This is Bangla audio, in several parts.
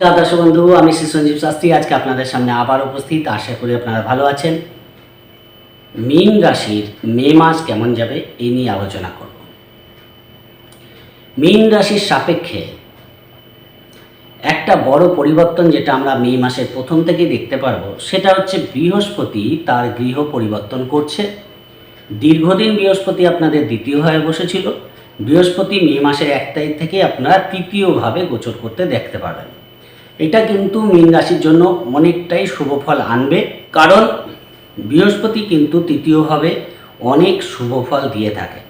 দর্শক বন্ধু, আমি শ্রী সঞ্জীব শাস্ত্রী। আজকে আপনাদের সামনে আবার উপস্থিত। আশা করি আপনারা ভালো আছেন। মীন রাশির মে মাস কেমন যাবে এই নিয়ে আলোচনা করব। মীন রাশির সাপেক্ষে একটা বড় পরিবর্তন যেটা আমরা মে মাসের প্রথম থেকে দেখতে পারব, সেটা হচ্ছে বৃহস্পতি তার গৃহ পরিবর্তন করছে। দীর্ঘদিন বৃহস্পতি আপনাদের দ্বিতীয় হয়ে বসেছিল। বৃহস্পতি মে মাসের এক তারিখ থেকে আপনারা তৃতীয়ভাবে গোচর করতে দেখতে পাবেন এটা কিন্তু মীন রাশির জন্য অনেকটাই শুভ ফল আনবে, কারণ বৃহস্পতি কিন্তু তৃতীয়ভাবে অনেক শুভ ফল দিয়ে থাকে।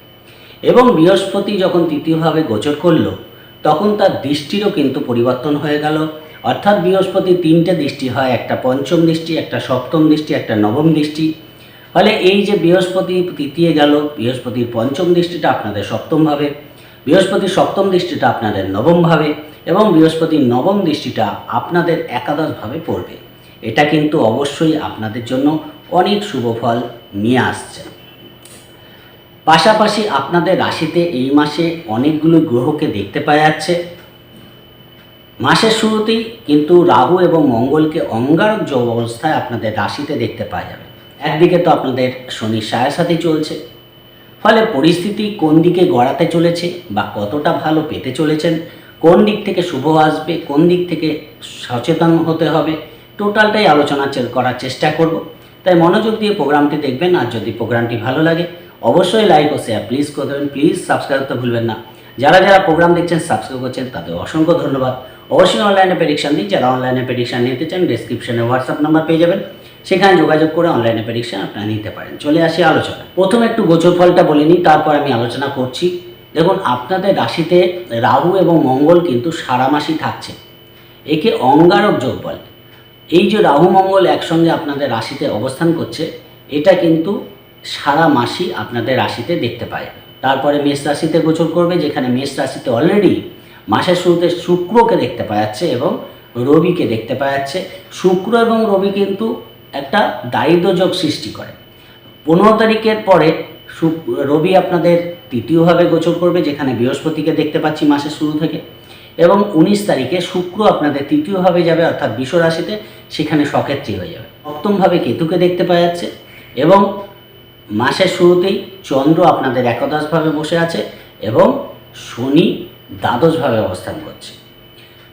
এবং বৃহস্পতি যখন তৃতীয়ভাবে গোচর করল, তখন তার দৃষ্টিরও কিন্তু পরিবর্তন হয়ে গেল। অর্থাৎ বৃহস্পতি তিনটে দৃষ্টি হয়, একটা পঞ্চম দৃষ্টি, একটা সপ্তম দৃষ্টি, একটা নবম দৃষ্টি। ফলে এই যে বৃহস্পতি তৃতীয় গেল, বৃহস্পতির পঞ্চম দৃষ্টিটা আপনাদের সপ্তমভাবে বৃহস্পতির সপ্তম দৃষ্টিটা আপনাদের নবমভাবে এবং বৃহস্পতির নবম দৃষ্টিটা আপনাদের একাদশভাবে পড়বে। এটা কিন্তু অবশ্যই আপনাদের জন্য অনেক শুভ ফল নিয়ে আসছে। পাশাপাশি আপনাদের রাশিতে এই মাসে অনেকগুলো গ্রহকে দেখতে পাওয়া যাচ্ছে। মাসের শুরুতেই কিন্তু রাহু এবং মঙ্গলকে অঙ্গারক যোগ অবস্থায় আপনাদের রাশিতে দেখতে পাওয়া যাবে। একদিকে তো আপনাদের শনির সাথে চলছে। ফলে পরিস্থিতি কোন দিকে গড়াতে চলেছে বা কতটা ভালো পেতে চলেছেন কোন দিক থেকে শুভ আসবে, কোন দিক থেকে সচেতন হতে হবে, টোটালটাই আলোচনা করার চেষ্টা করব। তাই মনোযোগ দিয়ে প্রোগ্রামটি দেখবেন, আর যদি প্রোগ্রামটি ভালো লাগে, অবশ্যই লাইক ও শেয়ার প্লিজ করে দেবেন, প্লিজ সাবস্ক্রাইব করতে ভুলবেন না। যারা যারা প্রোগ্রাম দেখছেন, সাবস্ক্রাইব করছেন, তাদের অসংখ্য ধন্যবাদ। অবশ্যই অনলাইনে প্রেডিকশন দিন, যারা অনলাইনে প্রেডিকশন নিতে চান ডিসক্রিপশনে হোয়াটসঅ্যাপ নাম্বার পেয়ে যাবেন। সেখানে যোগাযোগ করে অনলাইনে প্রেডিকশন আপনারা নিতে পারেন। চলে আসি আলোচনা প্রথমে একটু গোচর ফলটা বলে নিই, তারপর আমি আলোচনা করছি। দেখুন, আপনাদের রাশিতে রাহু এবং মঙ্গল কিন্তু সারা মাসই থাকছে। একে অঙ্গারক যোগ বলে। এই যে রাহু, মঙ্গল একসঙ্গে আপনাদের রাশিতে অবস্থান করছে, এটা কিন্তু সারা মাসই আপনাদের রাশিতে দেখতে পায়। তারপরে মেষ রাশিতে গোচর করবে, যেখানে মেষ রাশিতে অলরেডি মাসের শুরুতে শুক্রকে দেখতে পাওয়া যাচ্ছে এবং রবিকে দেখতে পাওয়া যাচ্ছে। শুক্র এবং রবি কিন্তু একটা দারিদ্র যোগ সৃষ্টি করে। পনেরো তারিখের পরে রবি আপনাদের তৃতীয়ভাবে গোচর করবে, যেখানে বৃহস্পতিকে দেখতে পাচ্ছি মাসের শুরু থেকে, এবং উনিশ তারিখে শুক্র আপনাদের তৃতীয়ভাবে যাবে, অর্থাৎ বিশ্ব রাশিতে, সেখানে সক্ষেত্রী হয়ে যাবে। সপ্তমভাবে কেতুকে দেখতে পাওয়া যাচ্ছে, এবং মাসের শুরুতেই চন্দ্র আপনাদের একাদশভাবে বসে আছে, এবং শনি দ্বাদশভাবে অবস্থান করছে।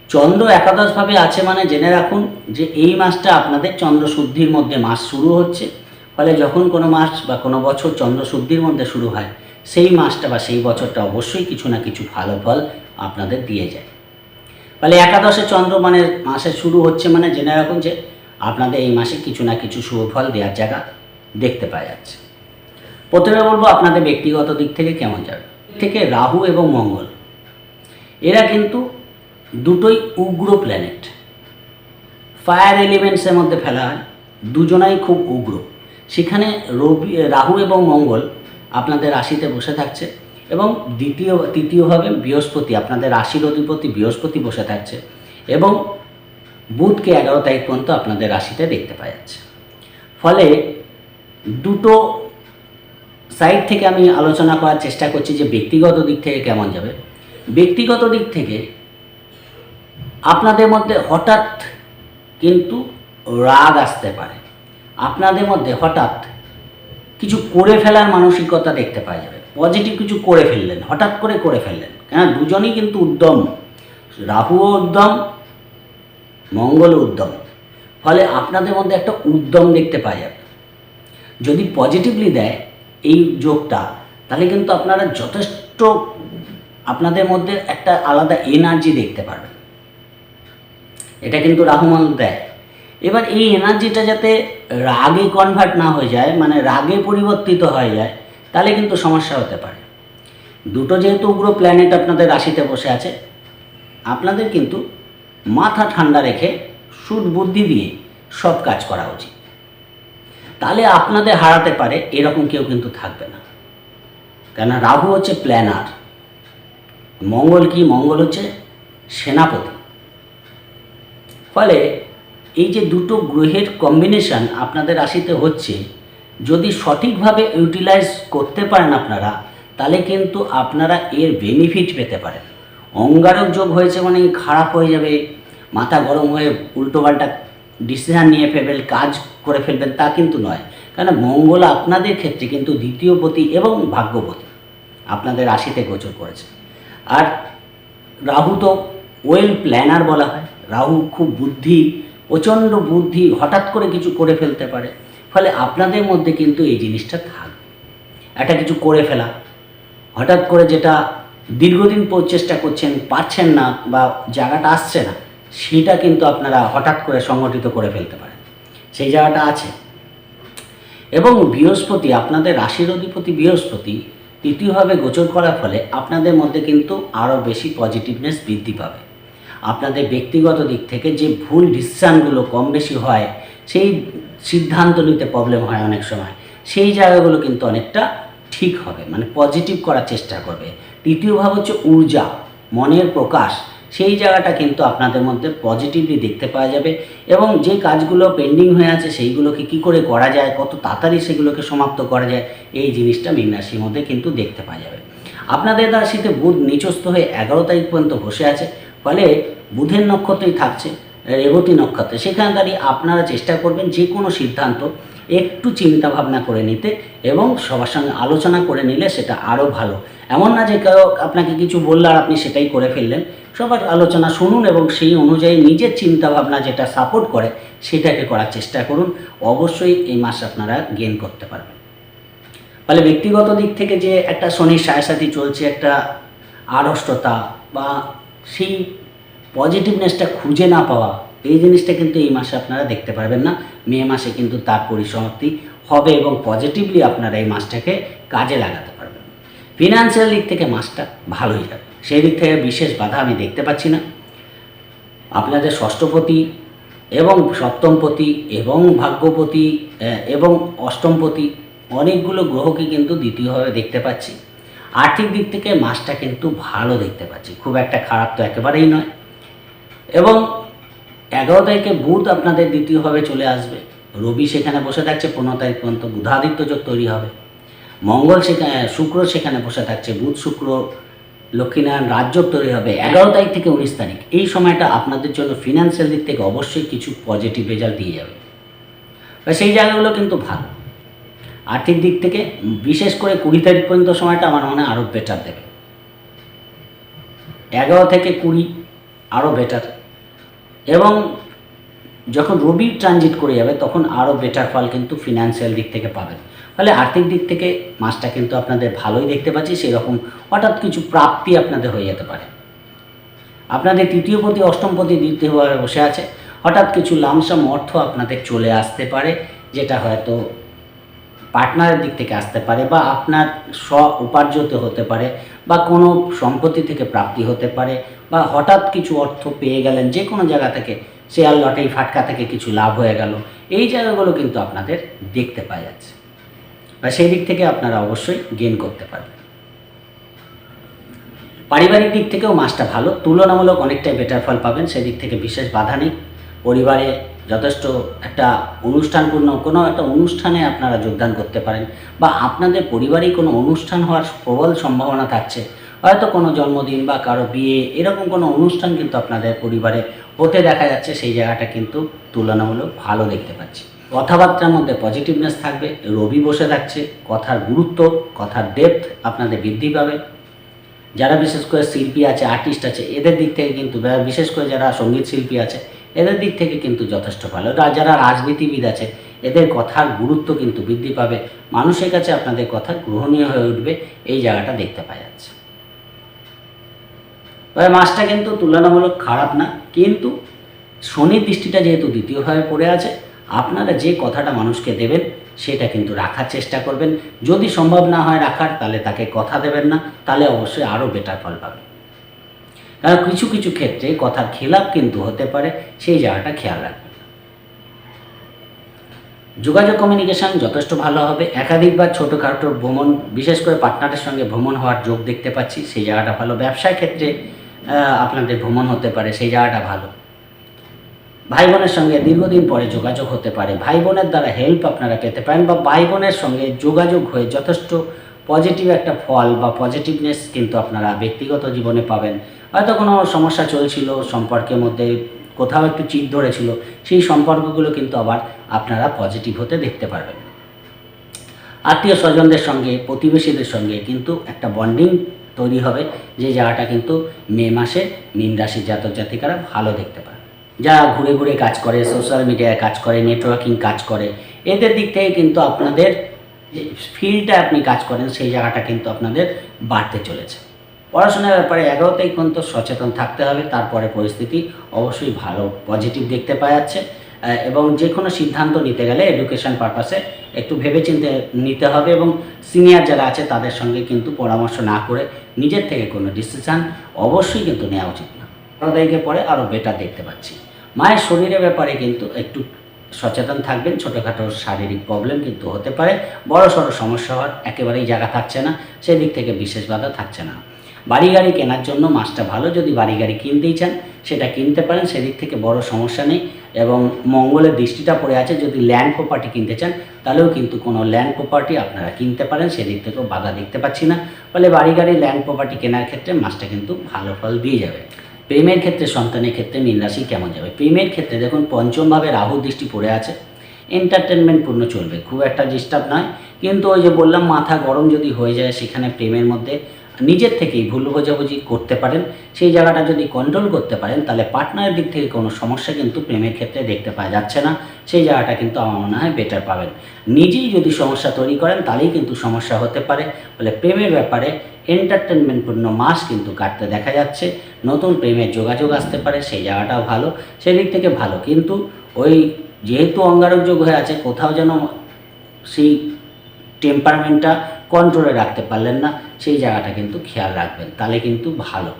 চন্দ্র একাদশভাবে আছে মানে জেনে রাখুন যে এই মাসটা আপনাদের চন্দ্র শুদ্ধির মধ্যে মাস শুরু হচ্ছে। ফলে যখন কোনো মাস বা কোনো বছর চন্দ্র শুদ্ধির মধ্যে শুরু হয়, সেই মাসটা বা সেই বছরটা অবশ্যই কিছু না কিছু ভালো ফল আপনাদের দিয়ে যায়। ফলে একাদশে চন্দ্র মানে মাসে শুরু হচ্ছে মানে জেনে রাখুন যে আপনাদের এই মাসে কিছু না কিছু শুভ ফল দেওয়ার জায়গা দেখতে পাওয়া যাচ্ছে। প্রথমে বলব আপনাদের ব্যক্তিগত দিক থেকে কেমন যাবে? থেকে রাহু এবং মঙ্গল। এরা কিন্তু দুটোই উগ্র প্ল্যানেট ফায়ার এলিমেন্টসের মধ্যে ফেলা হয়, দুজনাই খুব উগ্র। সেখানে রবি, রাহু এবং মঙ্গল আপনাদের রাশিতে বসে থাকছে এবং দ্বিতীয়, তৃতীয়ভাবে বৃহস্পতি, আপনাদের রাশির অধিপতি বৃহস্পতি বসে থাকছে এবং বুধকে এগারো তারিখ পর্যন্ত আপনাদের রাশিতে দেখতে পাওয়া যাচ্ছে। ফলে দুটো সাইড থেকে আমি আলোচনা করার চেষ্টা করছি যে ব্যক্তিগত দিক থেকে কেমন যাবে। ব্যক্তিগত দিক থেকে আপনাদের মধ্যে হঠাৎ কিন্তু রাগ আসতে পারে। আপনাদের মধ্যে হঠাৎ কিছু করে ফেলার মানসিকতা দেখতে পাওয়া যাবে। পজিটিভ কিছু করে ফেললেন, হঠাৎ করে করে ফেললেন। কেন? দুজনই কিন্তু উদ্যম। রাহুও উদ্যম মঙ্গল উদ্যম। ফলে আপনাদের মধ্যে একটা উদ্যম দেখতে পাওয়া যাবে। যদি পজিটিভলি দেয় এই যোগটা, তাহলে কিন্তু আপনারা যথেষ্ট আপনাদের মধ্যে একটা আলাদা এনার্জি দেখতে পারবেন। এটা কিন্তু রাহুমল দেয়। এবার এই এনার্জিটা যাতে রাগে কনভার্ট না হয়ে যায় মানে রাগে পরিবর্তিত হয়ে যায়, তাহলে কিন্তু সমস্যা হতে পারে। দুটো যেহেতু উগ্র প্ল্যানেট আপনাদের রাশিতে বসে আছে, আপনাদের কিন্তু মাথা ঠান্ডা রেখে সুদ বুদ্ধি দিয়ে সব কাজ করা উচিত। তাহলে আপনাদের হারাতে পারে, এরকম কেউ কিন্তু থাকবে না। কেন রাহু হচ্ছে প্ল্যানার মঙ্গল কি? মঙ্গল হচ্ছে সেনাপতি। ফলে এই যে দুটো গ্রহের কম্বিনেশন আপনাদের রাশিতে হচ্ছে, যদি সঠিকভাবে ইউটিলাইজ করতে পারেন আপনারা, তাহলে কিন্তু আপনারা এর বেনিফিট পেতে পারেন। অঙ্গারক যোগ হয়েছে মানে খারাপ হয়ে যাবে, মাথা গরম হয়ে উল্টোপাল্টা ডিসিশান নিয়ে ফেলবেন, কাজ করে ফেলবেন, তা কিন্তু নয়। কারণ মঙ্গল আপনাদের ক্ষেত্রে কিন্তু দ্বিতীয় পতি এবং ভাগ্যপতি আপনাদের রাশিতে গোচর করেছে। আর রাহু তো ওয়েল প্ল্যানার বলা হয়। রাহু খুব বুদ্ধি প্রচণ্ড বুদ্ধি হঠাৎ করে কিছু করে ফেলতে পারে। ফলে আপনাদের মধ্যে কিন্তু এই জিনিসটা থাকবে একটা কিছু করে ফেলা। হঠাৎ করে যেটা দীর্ঘদিন প্রচেষ্টা করছেন, পারছেন না বা জায়গাটা আসছে না, সেটা কিন্তু আপনারা হঠাৎ করে সংগঠিত করে ফেলতে পারেন। সেই জায়গাটা আছে। এবং বৃহস্পতি, আপনাদের রাশির অধিপতি বৃহস্পতি তৃতীয়ভাবে গোচর করার ফলে আপনাদের মধ্যে কিন্তু আরও বেশি পজিটিভনেস বৃদ্ধি পাবে। আপনাদের ব্যক্তিগত দিক থেকে যে ভুল ডিসিশানগুলো কম বেশি হয়, সেই সিদ্ধান্ত নিতে প্রবলেম হয় অনেক সময়। সেই জায়গাগুলো কিন্তু অনেকটা ঠিক হবে মানে পজিটিভ করার চেষ্টা করবে। তৃতীয় ভাব হচ্ছে ঊর্জা, মনের প্রকাশ। সেই জায়গাটা কিন্তু আপনাদের মধ্যে পজিটিভলি দেখতে পাওয়া যাবে এবং যে কাজগুলো পেন্ডিং হয়ে আছে, সেইগুলোকে কি করে করা যায়, কত তাড়াতাড়ি সেগুলোকে সমাপ্ত করা যায়, এই জিনিসটা মীন রাশির মধ্যে কিন্তু দেখতে পাওয়া যাবে। আপনাদের রাশিতে বুধ নিচস্থ হয়ে এগারো তারিখ পর্যন্ত বসে আছে ফলে বুধের নক্ষত্রই থাকছে, রেবতী নক্ষত্রে। সেখানে দাঁড়িয়ে আপনারা চেষ্টা করবেন যে কোনো সিদ্ধান্ত একটু চিন্তা ভাবনা করে নিতে এবং সবার সঙ্গে আলোচনা করে নিলে সেটা আরও ভালো। এমন না যে কেউ আপনাকে কিছু বললে আর আপনি সেটাই করে ফেললেন। সবার আলোচনা শুনুন এবং সেই অনুযায়ী নিজের চিন্তা ভাবনা যেটা সাপোর্ট করে সেটাকে করার চেষ্টা করুন। অবশ্যই এই মাস আপনারা গেন করতে পারবেন। ফলে ব্যক্তিগত দিক থেকে যে একটা শনির সাথী চলছে, একটা আড়ষ্টতা বা সেই পজিটিভনেসটা খুঁজে না পাওয়া, এই জিনিসটা কিন্তু এই মাসে আপনারা দেখতে পারবেন না। মে মাসে কিন্তু তার পরিসমাপ্তি হবে এবং পজিটিভলি আপনারা এই মাসটাকে কাজে লাগাতে পারবেন। ফিনান্সিয়াল দিক থেকে মাসটা ভালোই যাবে। সেই দিক থেকে বিশেষ বাধা আমি দেখতে পাচ্ছি না। আপনাদের ষষ্ঠপতি এবং সপ্তমপতি এবং ভাগ্যপতি এবং অষ্টমপতি, অনেকগুলো গ্রহকে কিন্তু দ্বিতীয়ভাবে দেখতে পাচ্ছি। আর্থিক দিক থেকে মাসটা কিন্তু ভালো দেখতে পাচ্ছি। খুব একটা খারাপ তো একেবারেই নয়। এবং এগারো তারিখে বুধ আপনাদের দ্বিতীয়ভাবে চলে আসবে। রবি সেখানে বসে থাকছে, পনেরো তারিখ পর্যন্ত বুধাদিত্য যোগ তৈরি হবে। মঙ্গল সেখানে, শুক্র সেখানে বসে থাকছে, বুধ, শুক্র, লক্ষ্মীনারায়ণ রাজ্য তৈরি হবে এগারো তারিখ থেকে উনিশ তারিখ। এই সময়টা আপনাদের জন্য ফিনান্সিয়াল দিক থেকে অবশ্যই কিছু পজিটিভ রেজাল্ট দিয়ে যাবে। সেই জায়গাগুলো কিন্তু ভালো। আর্থিক দিক থেকে বিশেষ করে কুড়ি তারিখ পর্যন্ত সময়টা আমার মনে আরও বেটার দেবে। এগারো থেকে কুড়ি আরও বেটার এবং যখন রবি ট্রানজিট করে যাবে, তখন আরও বেটার ফল কিন্তু ফিনান্সিয়াল দিক থেকে পাবেন। ফলে আর্থিক দিক থেকে মাসটা কিন্তু আপনাদের ভালোই দেখতে পাচ্ছি, সেরকম হঠাৎ কিছু প্রাপ্তি আপনাদের হয়ে যেতে পারে। আপনাদের তৃতীয় পতি অষ্টম পতি দ্বিতীয়ভাবে বসে আছে। হঠাৎ কিছু লামসাম অর্থ আপনাদের চলে আসতে পারে, যেটা হয়তো পার্টনারের দিক থেকে আসতে পারে বা আপনার স্ব উপার্জিত হতে পারে বা কোনো সম্পত্তি থেকে প্রাপ্তি হতে পারে বা হঠাৎ কিছু অর্থ পেয়ে গেলেন, যে কোনো জায়গা থেকে শেয়ার লটারি ফাটকা থেকে কিছু লাভ হয়ে গেল, এই জায়গাগুলো কিন্তু আপনাদের দেখতে পাওয়া যাচ্ছে। বা সেই দিক থেকে আপনারা অবশ্যই গেন করতে পারবেন। পারিবারিক দিক থেকেও মাসটা ভালো, তুলনামূলক অনেকটাই বেটার ফল পাবেন, সেদিক থেকে বিশেষ বাধা নেই। পরিবারে যথেষ্ট একটা অনুষ্ঠানপূর্ণ, কোনো একটা অনুষ্ঠানে আপনারা যোগদান করতে পারেন বা আপনাদের পরিবারেই কোনো অনুষ্ঠান হওয়ার প্রবল সম্ভাবনা থাকছে। হয়তো কোনো জন্মদিন বা কারও বিয়ে, এরকম কোনো অনুষ্ঠান কিন্তু আপনাদের পরিবারে হতে দেখা যাচ্ছে, সেই জায়গাটা কিন্তু তুলনামূলক ভালো দেখতে পাচ্ছি। কথাবার্তার মধ্যে পজিটিভনেস থাকবে, রবি বসে থাকছে, কথার গুরুত্ব, কথার ডেপথ আপনাদের বৃদ্ধি পাবে। যারা বিশেষ করে শিল্পী আছে আর্টিস্ট আছে, এদের দিক থেকে কিন্তু বিশেষ করে যারা সংগীত শিল্পী আছে এদের দিক থেকে কিন্তু যথেষ্ট ভালো। যারা রাজনীতিবিদ আছে, এদের কথার গুরুত্ব কিন্তু বৃদ্ধি পাবে। মানুষের কাছে আপনাদের কথা গ্রহণীয় হয়ে উঠবে। এই জায়গাটা দেখতে পাওয়া যাচ্ছে। তবে মাসটা কিন্তু তুলনামূলক খারাপ না। কিন্তু শনির দৃষ্টিটা যেহেতু দ্বিতীয়ভাবে পড়ে আছে, আপনারা যে কথাটা মানুষকে দেবেন, সেটা কিন্তু রাখার চেষ্টা করবেন। যদি সম্ভব না হয় রাখার, তাহলে তাকে কথা দেবেন না। তাহলে অবশ্যই আরও বেটার ফল পাবেন। কারণ কিছু কিছু ক্ষেত্রে কথার খেলাপ কিন্তু হতে পারে, সেই জায়গাটা খেয়াল রাখবেন। যোগাযোগ কমিউনিকেশন যথেষ্ট ভালো হবে। একাধিকবার ছোটোখাটো ভ্রমণ, বিশেষ করে পার্টনারের সঙ্গে ভ্রমণ হওয়ার যোগ দেখতে পাচ্ছি, সেই জায়গাটা ভালো। ব্যবসার ক্ষেত্রে আপনাদের ভ্রমণ হতে পারে, সেই জায়গাটা ভালো। ভাই বোনের সঙ্গে দীর্ঘদিন পরে যোগাযোগ হতে পারে। ভাই বোনের দ্বারা হেল্প আপনারা পেতে পারেন বা ভাই বোনের সঙ্গে যোগাযোগ হয়ে যথেষ্ট পজিটিভ একটা ফল বা পজিটিভনেস কিন্তু আপনারা ব্যক্তিগত জীবনে পাবেন। হয়তো কোনো সমস্যা চলছিল, সম্পর্কের মধ্যে কোথাও একটু চিট ধরেছিল, সেই সম্পর্কগুলো কিন্তু আবার আপনারা পজিটিভ হতে দেখতে পারবেন। আত্মীয় স্বজনদের সঙ্গে, প্রতিবেশীদের সঙ্গে কিন্তু একটা বন্ডিং তৈরি হবে, যে জায়গাটা কিন্তু মে মাসে মীন রাশির জাতক জাতিকারা ভালো দেখতে পারে। যারা ঘুরে ঘুরে কাজ করে সোশ্যাল মিডিয়ায় কাজ করে নেটওয়ার্কিং কাজ করে, এদের দিক থেকে কিন্তু আপনাদের যে ফিল্ডটা আপনি কাজ করেন, সেই জায়গাটা কিন্তু আপনাদের বাড়তে চলেছে। পড়াশোনার ব্যাপারে এগারো তারিখ পর্যন্ত সচেতন থাকতে হবে, তারপরে পরিস্থিতি অবশ্যই ভালো পজিটিভ দেখতে পাওয়া যাচ্ছে। এবং যে কোনো সিদ্ধান্ত নিতে গেলে এডুকেশন পারপাসে একটু ভেবেচিন্তে নিতে হবে এবং সিনিয়র যারা আছে, তাদের সঙ্গে কিন্তু পরামর্শ না করে নিজের থেকে কোনো ডিসিশান অবশ্যই কিন্তু নেওয়া উচিত না। এগারো তারিখের পরে আরও বেটার দেখতে পাচ্ছি। মায়ের শরীরের ব্যাপারে কিন্তু একটু সচেতন থাকবেন, ছোটোখাটো শারীরিক প্রবলেম কিন্তু হতে পারে, বড় সড়ো সমস্যা হওয়ার একেবারেই জায়গা থাকছে না, সেদিক থেকে বিশেষ বাধা থাকছে না। বাড়ি গাড়ি কেনার জন্য মাসটা ভালো, যদি বাড়ি গাড়ি কিনতেই চান, সেটা কিনতে পারেন, সেদিক থেকে বড় সমস্যা নেই এবং মঙ্গলের দৃষ্টিটা পড়ে আছে, যদি ল্যান্ড প্রপার্টি কিনতে চান, তাহলেও কিন্তু কোনো ল্যান্ড প্রপার্টি আপনারা কিনতে পারেন, সেদিক থেকেও বাধা দেখতে পাচ্ছি না। ফলে বাড়ি গাড়ি ল্যান্ড প্রপার্টি কেনার ক্ষেত্রে মাসটা কিন্তু ভালো ফল দিয়ে যাবে। প্রেমের ক্ষেত্রে, সন্তানের ক্ষেত্রে মীন রাশি কেমন যাবে? প্রেমের ক্ষেত্রে দেখুন, পঞ্চমভাবে রাহু দৃষ্টি পড়ে আছে। এন্টারটেনমেন্ট পূর্ণ চলবে। খুব একটা ডিস্টার্ব নয়। কিন্তু ওই যে বললাম, মাথা গরম যদি হয়ে যায় সেখানে প্রেমের মধ্যে নিজের থেকেই ভুল বোঝাবুঝি করতে পারেন। সেই জায়গাটা যদি কন্ট্রোল করতে পারেন, তাহলে পার্টনারের দিক থেকে কোনো সমস্যা কিন্তু প্রেমের ক্ষেত্রে দেখতে পাওয়া যাচ্ছে না। সেই জায়গাটা কিন্তু আমার মনে হয় বেটার পাবেন। নিজেই যদি সমস্যা তৈরি করেন, তাহলেই কিন্তু সমস্যা হতে পারে। ফলে প্রেমের ব্যাপারে এন্টারটেনমেন্টপূর্ণ মাস কিন্তু কাটতে দেখা যাচ্ছে। নতুন প্রেমের যোগাযোগ আসতে পারে, সেই জায়গাটাও ভালো। সেদিক থেকে ভালো। কিন্তু ওই যেহেতু অঙ্গারক যোগ হয়ে আছে, কোথাও যেন সেই টেম্পারমেন্টটা কন্ট্রোলে রাখতে পারলেন না। সেই জায়গাটা কিন্তু খেয়াল রাখবেন, তাহলে কিন্তু ভালো।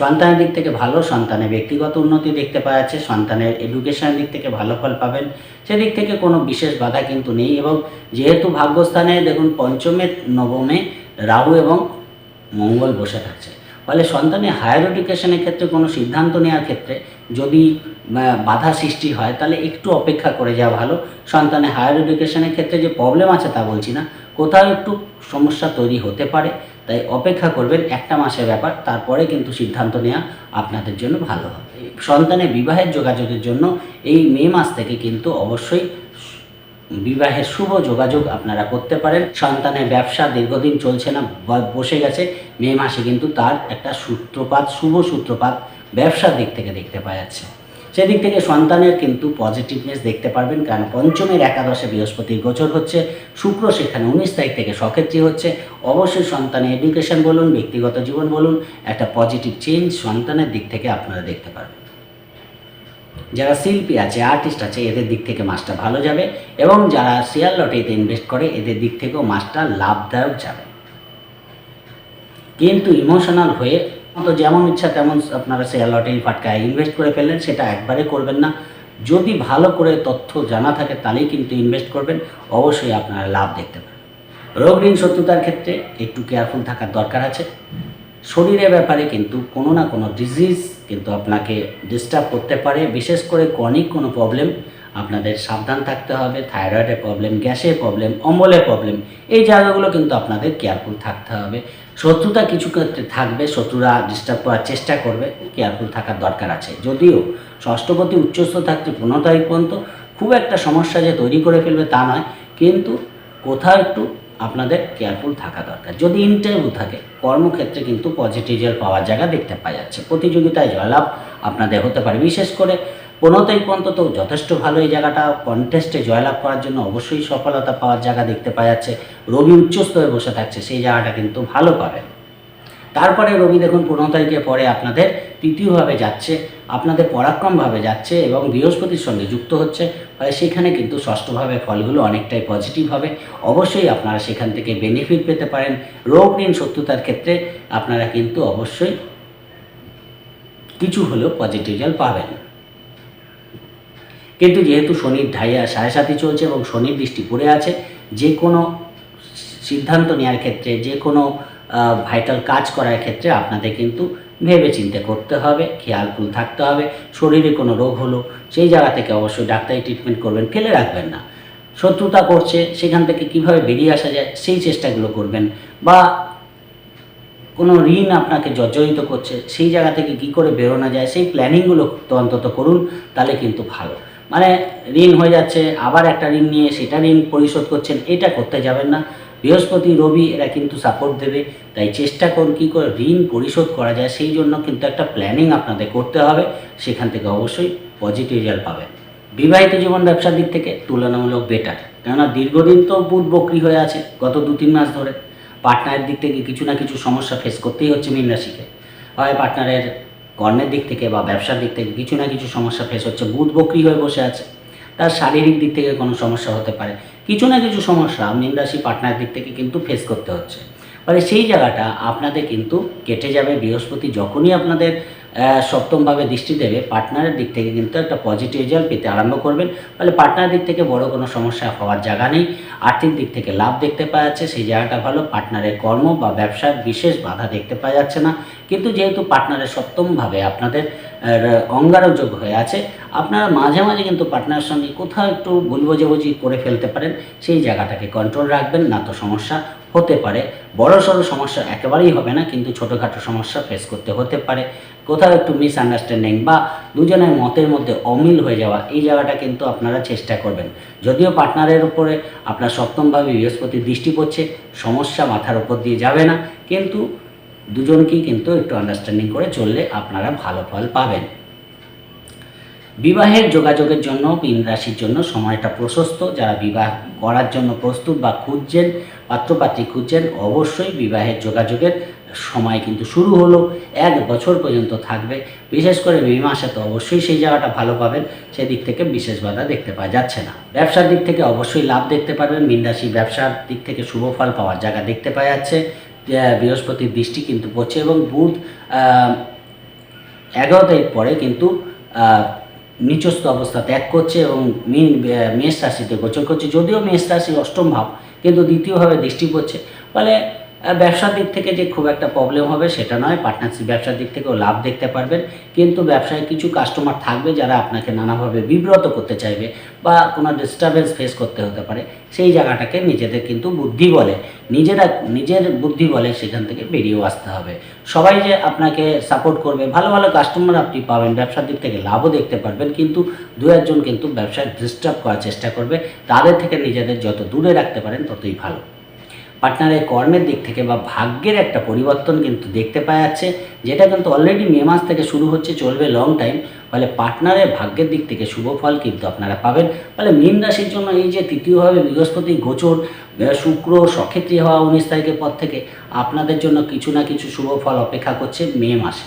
সন্তানের দিক থেকে ভালো, সন্তানের ব্যক্তিগত উন্নতি দেখতে পাওয়া যাচ্ছে, সন্তানের এডুকেশনের দিক থেকে ভালো ফল পাবেন। সেদিক থেকে কোনো বিশেষ বাধা কিন্তু নেই এবং যেহেতু ভাগ্যস্থানে দেখুন পঞ্চমে, নবমে রাহু এবং মঙ্গল বসে থাকছে। ফলে সন্তানের হায়ার এডুকেশনের ক্ষেত্রে কোনো সিদ্ধান্ত নেওয়ার ক্ষেত্রে যদি বাধা সৃষ্টি হয়, তাহলে একটু অপেক্ষা করে যাওয়া ভালো। সন্তানের হায়ার এডুকেশনের ক্ষেত্রে যে প্রবলেম আছে তা বলছি না, কোথাও একটু সমস্যা তৈরি হতে পারে। তাই অপেক্ষা করবেন একটা মাসের ব্যাপার, তারপরে কিন্তু সিদ্ধান্ত নেওয়া আপনাদের জন্য ভালো হবে। সন্তানের বিবাহের যোগাযোগের জন্য এই মে মাস থেকে কিন্তু অবশ্যই বিবাহের শুভ যোগাযোগ আপনারা করতে পারেন। সন্তানের ব্যবসা দীর্ঘদিন চলছে না বসে গেছে, মে মাসে কিন্তু তার একটা সূত্রপাত, শুভ সূত্রপাত ব্যবসার দিক থেকে দেখতে পাওয়া যাচ্ছে। সেদিক থেকে সন্তানের কিন্তু পজিটিভনেস দেখতে পারবেন, কারণ পঞ্চমের একাদশে বৃহস্পতির গোচর হচ্ছে, শুক্র সেখানে উনিশ তারিখ থেকে সক্ষেত্রী হচ্ছে। অবশ্যই সন্তানের এডুকেশন বলুন, ব্যক্তিগত জীবন বলুন, একটা পজিটিভ চেঞ্জ সন্তানের দিক থেকে আপনারা দেখতে পারবেন। যারা শিল্পী আছে আর্টিস্ট আছে, এদের দিক থেকে মাসটা ভালো যাবে এবং যারা শেয়ার লটারিতে ইনভেস্ট করে, এদের দিক থেকেও মাসটা লাভদায়ক যাবে। কিন্তু ইমোশনাল হয়ে তো যেমন ইচ্ছা তেমন আপনারা শেয়ার লটারি ফাটকায় ইনভেস্ট করে ফেললেন, সেটা একবারে করবেন না। যদি ভালো করে তথ্য জানা থাকে, তাহলেই কিন্তু ইনভেস্ট করবেন। অবশ্যই আপনারা লাভ দেখতে পাবেন রোগ ঋণ শত্রুতার ক্ষেত্রে একটু কেয়ারফুল থাকার দরকার আছে। শরীরের ব্যাপারে কিন্তু কোনো না কোনো ডিজিজ কিন্তু আপনাকে ডিস্টার্ব করতে পারে। বিশেষ করে ক্রনিক কোনো প্রবলেম আপনাদের সাবধান থাকতে হবে। থাইরয়েডের প্রবলেম গ্যাসের প্রবলেম অম্বলের প্রবলেম এই জায়গাগুলো কিন্তু আপনাদের কেয়ারফুল থাকতে হবে। শত্রুতা কিছু ক্ষেত্রে থাকবে, শত্রুরা ডিস্টার্ব করার চেষ্টা করবে কেয়ারফুল থাকার দরকার আছে। যদিও ষষ্ঠপতি উচ্চস্থ থাকতে পনেরো তারিখ পর্যন্ত খুব একটা সমস্যা যে তৈরি করে ফেলবে তা নয়, কিন্তু কোথাও একটু আপনাদের কেয়ারফুল থাকা দরকার। যদি ইন্টারভিউ থাকে, কর্মক্ষেত্রে কিন্তু পজিটিভ রেজাল্ট পাওয়ার জায়গা দেখতে পাওয়া যাচ্ছে। প্রতিযোগিতায় জয়লাভ আপনাদের হতে পারে। বিশেষ করে তারিখ পর্যন্ত যথেষ্ট ভালো এই জায়গাটা। কন্টেস্টে জয়লাভ করার জন্য অবশ্যই সফলতা পাওয়ার জায়গা দেখতে পাওয়া যাচ্ছে। রবি উচ্চস্থ হয়ে বসে থাকছে, সেই জায়গাটা কিন্তু ভালো পাবেন তারপরে রবি দেখুন পনেরো তারিখের পরে আপনাদের তৃতীয়ভাবে যাচ্ছে, আপনাদের পরাক্রমভাবে যাচ্ছে এবং বৃহস্পতির সঙ্গে যুক্ত হচ্ছে। ফলে সেখানে কিন্তু ষষ্ঠভাবে ফলগুলো অনেকটাই পজিটিভ হবে। অবশ্যই আপনারা সেখান থেকে বেনিফিট পেতে পারেন। রোগ ঋণ শত্রুতার ক্ষেত্রে আপনারা কিন্তু অবশ্যই কিছু হলেও পজিটিভ রেজাল্ট পাবেন। কিন্তু যেহেতু শনির ঢাইয়া সাড়ে সাতই চলছে এবং শনির দৃষ্টি পড়ে আছে, যে কোনো সিদ্ধান্ত নেওয়ার ক্ষেত্রে, যে কোনো ভাইটাল কাজ করার ক্ষেত্রে আপনাদের কিন্তু ভেবে চিন্তে করতে হবে খেয়ালফুল থাকতে হবে, শরীরে কোনো রোগ হলো, সেই জায়গা থেকে অবশ্যই ডাক্তারি ট্রিটমেন্ট করবেন, ফেলে রাখবেন না। শত্রুতা করছে, সেখান থেকে কীভাবে বেরিয়ে আসা যায়, সেই চেষ্টাগুলো করবেন। বা কোনো ঋণ আপনাকে জর্জরিত করছে, সেই জায়গা থেকে কী করে বেরোনো যায়, সেই প্ল্যানিংগুলো তো অন্তত করুন, তাহলে কিন্তু ভালো। মানে ঋণ হয়ে যাচ্ছে, আবার একটা ঋণ নিয়ে সেটা ঋণ পরিশোধ করছেন, এটা করতে যাবেন না। বৃহস্পতি, রবি এরা কিন্তু সাপোর্ট দেবে। তাই চেষ্টা করুন কী করে ঋণ পরিশোধ করা যায়, সেই জন্য কিন্তু একটা প্ল্যানিং আপনাদের করতে হবে। সেখান থেকে অবশ্যই পজিটিভ রেজাল্ট পাবেন। বিবাহিত জীবন ব্যবসার দিক থেকে তুলনামূলক বেটার কেননা দীর্ঘদিন তো বুধ বকরি হয়ে আছে, গত দু তিন মাস ধরে। পার্টনারের দিক থেকে কিছু না কিছু সমস্যা ফেস করতেই হচ্ছে মীন রাশিকে। হয় পার্টনারের কর্মের দিক থেকে বা ব্যবসার দিক থেকে কিছু না কিছু সমস্যা ফেস হচ্ছে, বুধ বকরি হয়ে বসে আছে। তার শারীরিক দিক থেকে কোনো সমস্যা হতে পারে। কিছু না কিছু সমস্যা মীন রাশি পার্টনারের দিক থেকে কিন্তু ফেস করতে হচ্ছে। মানে সেই জায়গাটা আপনাদের কিন্তু কেটে যাবে। বৃহস্পতি যখনই আপনাদের সপ্তমভাবে দৃষ্টি দেবে পার্টনারের দিক থেকে কিন্তু একটা পজিটিভ রেজাল্ট পেতে আরম্ভ করবেন। ফলে পার্টনারের দিক থেকে বড় কোনো সমস্যা হওয়ার জায়গা নেই। আর্থিক দিক থেকে লাভ দেখতে পাওয়া যাচ্ছে, সেই জায়গাটা ভালো। পার্টনারের কর্ম বা ব্যবসার বিশেষ বাধা দেখতে পাওয়া যাচ্ছে না। কিন্তু যেহেতু পার্টনারের সপ্তমভাবে আপনাদের অঙ্গারকযোগ হয়ে আছে, আপনারা মাঝে মাঝে কিন্তু পার্টনারের সঙ্গে কোথাও একটু ভুল বোঝাবুঝি করে ফেলতে পারেন। সেই জায়গাটাকে কন্ট্রোল রাখবেন, না তো সমস্যা হতে পারে। বড় সড়ো সমস্যা একেবারেই হবে না, কিন্তু ছোটোখাটো সমস্যা ফেস করতে হতে পারে। কোথাও একটু মিসআন্ডারস্ট্যান্ডিং বা দুজনের মতের মধ্যে অমিল হয়ে যাওয়া, এই জায়গাটা কিন্তু আপনারা চেষ্টা করবেন। যদিও পার্টনারের উপরে আপনার সপ্তমভাবে বৃহস্পতির দৃষ্টি পড়ছে, সমস্যা মাথার উপর দিয়ে যাবে না, কিন্তু দুজনকেই কিন্তু একটু আন্ডারস্ট্যান্ডিং করে চললে আপনারা ভালো ফল পাবেন। বিবাহের যোগাযোগের জন্য মীন রাশির জন্য সময়টা প্রশস্ত। যারা বিবাহ করার জন্য প্রস্তুত বা খুঁজছেন, পাত্রপাত্রী খুঁজছেন, অবশ্যই বিবাহের যোগাযোগের সময় কিন্তু শুরু হলো এক বছর পর্যন্ত থাকবে। বিশেষ করে মে মাসে তো অবশ্যই সেই জায়গাটা ভালো পাবেন সেদিক থেকে বিশেষ বাধা দেখতে পাওয়া যাচ্ছে না। ব্যবসার দিক থেকে অবশ্যই লাভ দেখতে পারবেন মিনরাশি ব্যবসার দিক থেকে শুভ ফল পাওয়ার জায়গা দেখতে পাওয়া যাচ্ছে। বৃহস্পতির দৃষ্টি কিন্তু পড়ছে এবং বুধ এগারো তারিখ পরে কিন্তু আহ, নিচস্থ অবস্থা ত্যাগ করছে এবং মিন মেষ রাশিতে গোচর করছে। যদিও মেষ রাশি অষ্টম ভাব কিন্তু দ্বিতীয়ভাবে দৃষ্টি পড়ছে। ফলে ব্যবসার দিক থেকে যে খুব একটা প্রবলেম হবে সেটা নয়। পার্টনারশিপ ব্যবসার দিক থেকেও লাভ দেখতে পারবেন। কিন্তু ব্যবসায় কিছু কাস্টমার থাকবে যারা আপনাকে নানাভাবে বিব্রত করতে চাইবে বা কোনো ডিস্টারবেন্স ফেস করতে হতে পারে। সেই জায়গাটাকে নিজেদের কিন্তু বুদ্ধি বলে। নিজেরা, নিজের বুদ্ধি বলে সেখান থেকে বেরিয়েও আসতে হবে। সবাই যে আপনাকে সাপোর্ট করবে, ভালো ভালো কাস্টমার আপনি পাবেন। ব্যবসার দিক থেকে লাভও দেখতে পারবেন। কিন্তু দু একজন কিন্তু ব্যবসায় ডিস্টার্ব করার চেষ্টা করবে। তাদের থেকে নিজেদের যত দূরে রাখতে পারেন ততই ভালো। পার্টনারের কর্মের দিক থেকে বা ভাগ্যের একটা পরিবর্তন কিন্তু দেখতে পাওয়া যাচ্ছে, যেটা কিন্তু অলরেডি মে মাস থেকে শুরু হচ্ছে, চলবে লং টাইম ফলে পার্টনারের ভাগ্যের দিক থেকে শুভ ফল কিন্তু আপনারা পাবেন। ফলে মীন রাশির জন্য এই যে তৃতীয়ভাবে বৃহস্পতি গোচর শুক্র সক্ষেত্রী হওয়া উনিশ তারিখের পর থেকে আপনাদের জন্য কিছু না কিছু শুভ ফল অপেক্ষা করছে মে মাসে।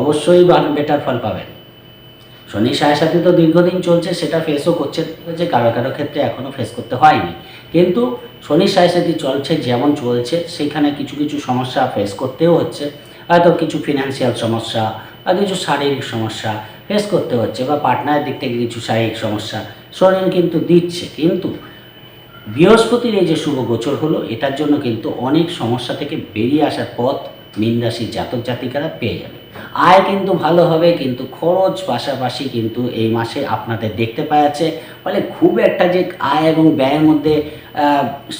অবশ্যই বেটার ফল পাবেন। শনি সাড়ে সাথে তো দীর্ঘদিন চলছে, সেটা ফেসও করছে কারও কারও ক্ষেত্রে এখনও ফেস করতে হয়নি। কিন্তু শনি সাড়ে সাথে চলছে, যেমন চলছে, সেখানে কিছু কিছু সমস্যা ফেস করতেও হচ্ছে। হয়তো কিছু ফিনান্সিয়াল সমস্যা বা কিছু শারীরিক সমস্যা ফেস করতে হচ্ছে বা পার্টনারের দিক থেকে কিছু শারীরিক সমস্যা শরীর কিন্তু দিচ্ছে। কিন্তু বৃহস্পতির এই যে শুভ গোচর হলো, এটার জন্য কিন্তু অনেক সমস্যা থেকে বেরিয়ে আসার পথ মীন রাশির জাতক জাতিকারা পেয়ে যাবে। আয় কিন্তু ভালো হবে, কিন্তু খরচ পাশাপাশি কিন্তু এই মাসে আপনাদের দেখতে পাওয়া যাচ্ছে, ফলে খুব একটা যে আয় এবং ব্যয়ের মধ্যে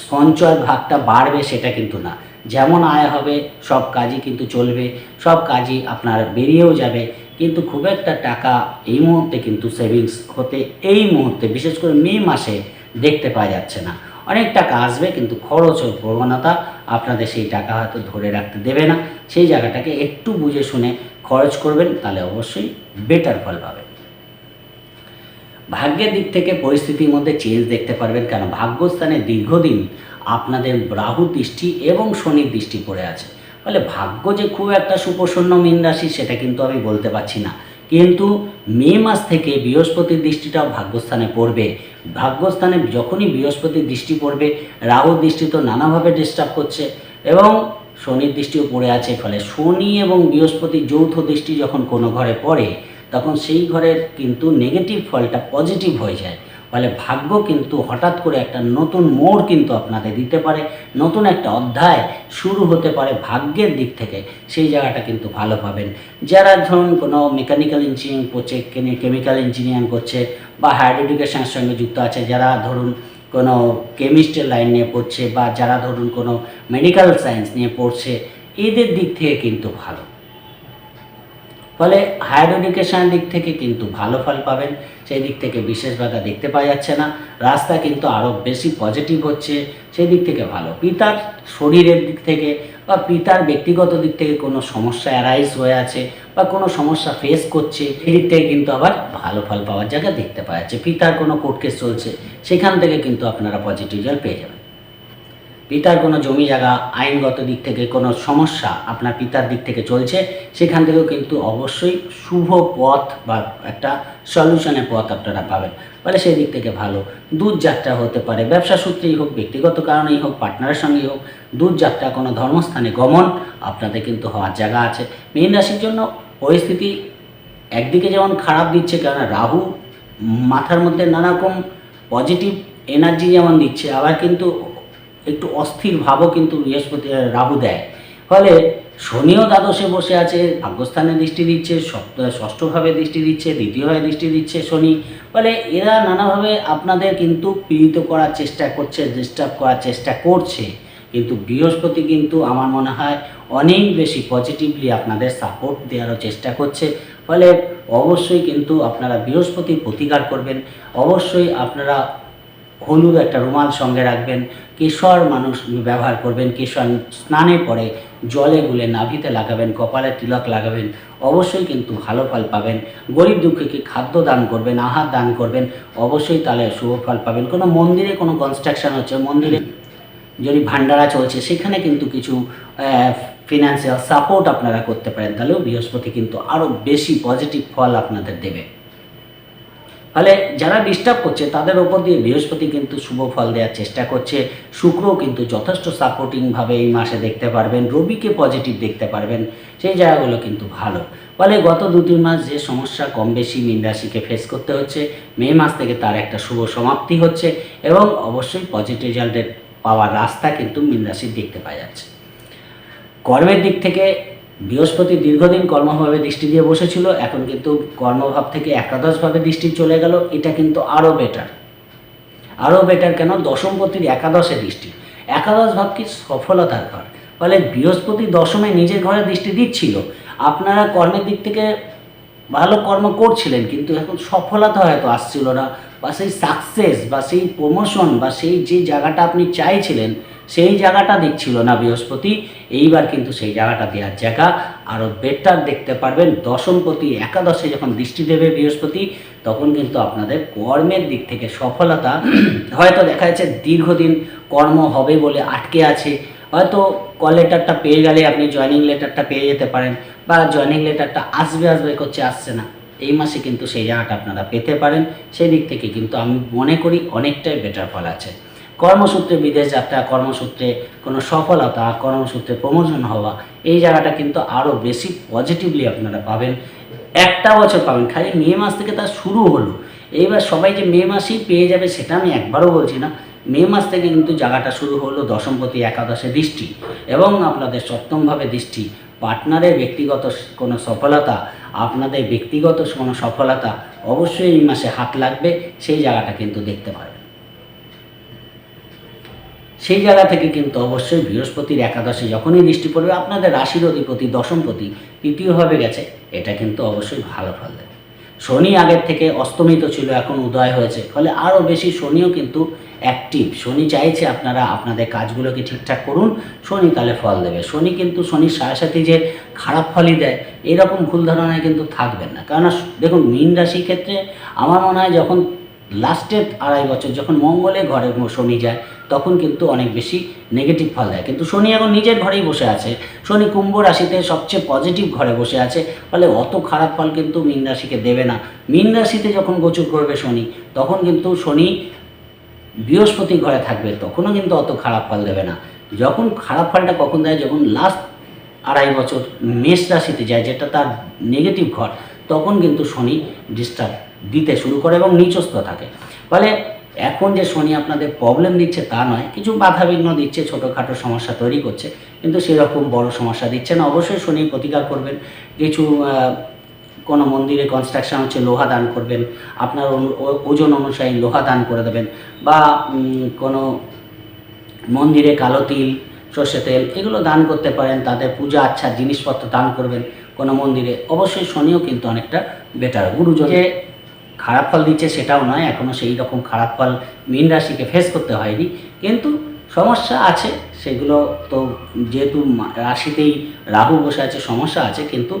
সঞ্চয় ভাগটা বাড়বে সেটা কিন্তু না। যেমন আয় হবে, সব কাজই কিন্তু চলবে, সব কাজই আপনার বেরিয়েও যাবে। কিন্তু খুব একটা টাকা এই মুহূর্তে কিন্তু সেভিংস হতে, এই মুহূর্তে, বিশেষ করে মে মাসে দেখতে পাওয়া যাচ্ছে না। অনেক টাকা আসবে, কিন্তু খরচ ও প্রবণতা আপনাদের সেই টাকা হয়তো ধরে রাখতে দেবে না। সেই জায়গাটাকে একটু বুঝে শুনে খরচ করবেন, তাহলে অবশ্যই বেটার ফল পাবেন। ভাগ্যের দিক থেকে পরিস্থিতির মধ্যে চেঞ্জ দেখতে পারবেন কেন? ভাগ্যস্থানে দীর্ঘদিন আপনাদের রাহু দৃষ্টি এবং শনির দৃষ্টি পড়ে আছে। ফলে ভাগ্য যে খুব একটা সুপ্রসন্ন মীন রাশি সেটা কিন্তু আমি বলতে পারছি না। কিন্তু মে মাস থেকে বৃহস্পতির দৃষ্টিটাও ভাগ্যস্থানে পড়বে। ভাগ্যস্থানে যখনই বৃহস্পতির দৃষ্টি পড়বে রাহু দৃষ্টি তো নানাভাবে ডিস্টার্ব করছে এবং শনির দৃষ্টিও পড়ে আছে। ফলে শনি এবং বৃহস্পতির যৌথ দৃষ্টি যখন কোনো ঘরে পড়ে তখন সেই ঘরের কিন্তু নেগেটিভ ফলটা পজিটিভ হয়ে যায়। ফলে ভাগ্য কিন্তু হঠাৎ করে একটা নতুন মোড় কিন্তু আপনাদের দিতে পারে, নতুন একটা অধ্যায় শুরু হতে পারে ভাগ্যের দিক থেকে। সেই জায়গাটা কিন্তু ভালো পাবেন। যারা ধরুন কোনো মেকানিক্যাল ইঞ্জিনিয়ারিং করছে কেমিক্যাল ইঞ্জিনিয়ারিং করছে বা হায়ার এডুকেশনের সঙ্গে যুক্ত আছে, যারা ধরুন কোনো কেমিস্ট্রি লাইন নিয়ে পড়ছে বা যারা ধরুন কোনো মেডিকেল সায়েন্স নিয়ে পড়ছে, এদের দিক থেকে কিন্তু ভালো। ফলে হায়ার এডুকেশনের দিক থেকে কিন্তু ভালো ফল পাবেন, সেই দিক থেকে বিশেষ বাধা দেখতে পাওয়া যাচ্ছে না, রাস্তা কিন্তু আরও বেশি পজিটিভ হচ্ছে, সেই দিক থেকে ভালো। পিতার শরীরের দিক থেকে বা পিতার ব্যক্তিগত দিক থেকে কোনো সমস্যা অ্যারাইজ হয়ে আছে বা কোনো সমস্যা ফেস করছে, সেই দিক থেকে কিন্তু আবার ভালো ফল পাওয়ার জায়গা দেখতে পাওয়া যাচ্ছে। পিতার কোনো কোর্ট কেস চলছে, সেখান থেকে কিন্তু আপনারা পজিটিভ রেজাল্ট পেয়ে যাবেন। পিতার কোনো জমি জায়গা, আইনগত দিক থেকে কোনো সমস্যা আপনার পিতার দিক থেকে চলছে, সেখান থেকেও কিন্তু অবশ্যই শুভ পথ বা একটা সলিউশনের পথ আপনারা পাবেন। ফলে সেই দিক থেকে ভালো। দূর যাত্রা হতে পারে, ব্যবসা সূত্রেই হোক, ব্যক্তিগত কারণেই হোক পার্টনারের সঙ্গেই হোক, দূর যাত্রা, কোনো ধর্মস্থানে গমন আপনাদের কিন্তু হওয়ার জায়গা আছে। মীন রাশির জন্য পরিস্থিতি একদিকে যেমন খারাপ দিচ্ছে, কেননা রাহু মাথার মধ্যে নানারকম পজিটিভ এনার্জি যেমন দিচ্ছে, আবার কিন্তু একটু অস্থির ভাবও কিন্তু বৃহস্পতি রাহু দেয়। ফলে শনিও দ্বাদশে বসে আছে, ভাগ্যস্থানে দৃষ্টি দিচ্ছে ষষ্ঠভাবে দৃষ্টি দিচ্ছে, দ্বিতীয়ভাবে দৃষ্টি দিচ্ছে শনি। ফলে এরা নানাভাবে আপনাদের কিন্তু পীড়িত করার চেষ্টা করছে ডিস্টার্ব করার চেষ্টা করছে। কিন্তু বৃহস্পতি কিন্তু আমার মনে হয় অনেক বেশি পজিটিভলি আপনাদের সাপোর্ট দেওয়ারও চেষ্টা করছে। ফলে অবশ্যই কিন্তু আপনারা বৃহস্পতির প্রতিকার করবেন। অবশ্যই আপনারা হলুদ একটা রুমাল সঙ্গে রাখবেন। কেশর মানুষ ব্যবহার করবেন, কেশর স্নানে পরে জলে গুলে নাভিতে লাগাবেন, কপালে তিলক লাগাবেন, অবশ্যই কিন্তু ভালো ফল পাবেন। গরিব দুঃখীকে খাদ্য দান করবেন, আহার দান করবেন, অবশ্যই তাহলে শুভ ফল পাবেন। কোনো মন্দিরে কোনো কনস্ট্রাকশন হচ্ছে, মন্দিরে যদি ভান্ডারা চলছে, সেখানে কিন্তু কিছু ফিনান্সিয়াল সাপোর্ট আপনারা করতে পারেন। তাহলেও বৃহস্পতি কিন্তু আরও বেশি পজিটিভ ফল আপনাদের দেবে। ফলে যারা ডিস্টার্ব করছে, তাদের ওপর দিয়ে বৃহস্পতি কিন্তু শুভ ফল দেওয়ার চেষ্টা করছে। শুক্রও কিন্তু যথেষ্ট সাপোর্টিংভাবে এই মাসে দেখতে পারবেন, রবিকে পজিটিভ দেখতে পারবেন, সেই জায়গাগুলো কিন্তু ভালো। ফলে গত দু তিন মাস যে সমস্যা কম বেশি মীন রাশিকে ফেস করতে হচ্ছে, মে মাস থেকে তার একটা শুভ সমাপ্তি হচ্ছে এবং অবশ্যই পজিটিভ রেজাল্টের পাওয়ার রাস্তা কিন্তু মীন রাশির দেখতে পাওয়া যাচ্ছে। কর্মের দিক থেকে বৃহস্পতি দীর্ঘদিন কর্মভাবে দৃষ্টি দিয়ে বসেছিল, এখন কিন্তু কর্মভাব থেকে একাদশভাবে দৃষ্টি চলে গেল, এটা কিন্তু আরও বেটার আরও বেটার কেন? দশমপতির একাদশে দৃষ্টি। একাদশ ভাব কি? সফলতার ঘর। ফলে বৃহস্পতি দশমে নিজের ঘরে দৃষ্টি দিচ্ছিল। আপনারা কর্মের দিক থেকে ভালো কর্ম করছিলেন, কিন্তু এখন সফলতা হয়তো আসছিল না, বা সেই সাকসেস বা সেই প্রমোশন বা সেই যে জায়গাটা আপনি চাইছিলেন সেই জায়গাটা দিচ্ছিল না বৃহস্পতি, এইবার কিন্তু সেই জায়গাটা দেওয়ার জায়গা। আরও বেটার দেখতে পারবেন, দশমপতি একাদশে যখন দৃষ্টি দেবে বৃহস্পতি, তখন কিন্তু আপনাদের কর্মের দিক থেকে সফলতা হয়তো দেখা যাচ্ছে দীর্ঘদিন কর্ম হবে বলে আটকে আছে। হয়তো কল লেটারটা পেয়ে গেলে আপনি জয়নিং লেটারটা পেয়ে যেতে পারেন, বা জয়নিং লেটারটা আসবে আসবে, করছে, আসছে না। এই মাসে কিন্তু সেই জায়গাটা আপনারা পেতে পারেন। সেই দিক থেকে কিন্তু আমি মনে করি অনেকটাই বেটার ফল আছে। কর্মসূত্রে বিদেশ যাত্রা, কর্মসূত্রে কোনো সফলতা, কর্মসূত্রে প্রমোশন হওয়া, এই জায়গাটা কিন্তু আরও বেশি পজিটিভলি আপনারা পাবেন। একটা বছর পাবেন, খালি মে মাস থেকে তার শুরু হলো। এইবার সবাই যে মে মাসেই পেয়ে যাবে সেটা আমি একবারও বলছি না। মে মাস থেকে কিন্তু জায়গাটা শুরু হলো দশমপতি একাদশে দৃষ্টি এবং আপনাদের সপ্তমভাবে দৃষ্টি। পার্টনারের ব্যক্তিগত কোনো সফলতা, আপনাদের ব্যক্তিগত কোনো সফলতা অবশ্যই এই মাসে হাত লাগবে, সেই জায়গাটা কিন্তু দেখতে পারবেন। সেই জায়গা থেকে কিন্তু অবশ্যই বৃহস্পতির একাদশে যখনই দৃষ্টি পড়বে, আপনাদের রাশির অধিপতি দশমপতি তৃতীয়ভাবে গেছে। এটা কিন্তু অবশ্যই ভালো ফল দেবে শনি আগের থেকে অস্তমিত ছিল, এখন উদয় হয়েছে। ফলে আরও বেশি শনিও কিন্তু অ্যাক্টিভ শনি চাইছে আপনারা আপনাদের কাজগুলোকে ঠিকঠাক করুন, শনি তাহলে ফল দেবে। শনি কিন্তু শনির সাথে সাথে যে খারাপ ফলই দেয়, এরকম ভুল ধারণায় কিন্তু থাকবেন না। কেননা, দেখুন, মীন রাশির ক্ষেত্রে আমার মনে হয় যখন লাস্টের আড়াই বছর, যখন মঙ্গলে ঘরে শনি যায় তখন কিন্তু অনেক বেশি নেগেটিভ ফল দেয়। কিন্তু শনি এখন নিজের ঘরেই বসে আছে। শনি কুম্ভ রাশিতে সবচেয়ে পজিটিভ ঘরে বসে আছে। ফলে অত খারাপ ফল কিন্তু মীন রাশিকে দেবে না। মীন রাশিতে যখন গোচর করবে শনি, তখন কিন্তু শনি বৃহস্পতি ঘরে থাকবে, তখনও কিন্তু অত খারাপ ফল দেবে না। যখন খারাপ ফলটা কখন দেয়? যখন লাস্ট আড়াই বছর মেষ রাশিতে যায়, যেটা তার নেগেটিভ ঘর, তখন কিন্তু শনি ডিস্টার্ব দিতে শুরু করে এবং নিচস্থ থাকে। ফলে এখন যে শনি আপনাদের প্রবলেম দিচ্ছে তা নয়, কিছু বাধাবিঘ্ন দিচ্ছে, ছোটোখাটো সমস্যা তৈরি করছে, কিন্তু সেরকম বড় সমস্যা দিচ্ছে না। অবশ্যই শনি প্রতিকার করবেন, কিছু কোনো মন্দিরে কনস্ট্রাকশন হচ্ছে, লোহা দান করবেন, আপনার ওজন অনুযায়ী লোহা দান করে দেবেন, বা কোনো মন্দিরে কালো তিল, সর্ষে তেল, এগুলো দান করতে পারেন, তাদের পূজা আচ্ছা জিনিসপত্র দান করবেন কোনো মন্দিরে। অবশ্যই শনিও কিন্তু অনেকটা বেটার গুরুজন যে খারাপ ফল দিচ্ছে সেটাও নয় এখনও সেই রকম খারাপ ফল মীন রাশিকে ফেস করতে হয়নি। কিন্তু সমস্যা আছে, সেগুলো তো যেহেতু রাশিতেই রাহু বসে আছে, সমস্যা আছে, কিন্তু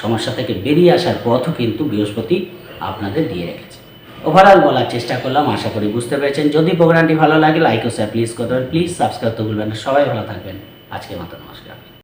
সমস্যা থেকে বেরিয়ে আসার পথও কিন্তু বৃহস্পতি আপনাদের দিয়ে রেখেছে। ওভারঅল বলার চেষ্টা করলাম, আশা করি বুঝতে পেরেছেন। যদি প্রোগ্রামটি ভালো লাগে লাইক ও শেয়ার প্লিজ করবেন। প্লিজ সাবস্ক্রাইব তো ভুলবেন সবাই ভালো থাকবেন। আজকের মতো নমস্কার।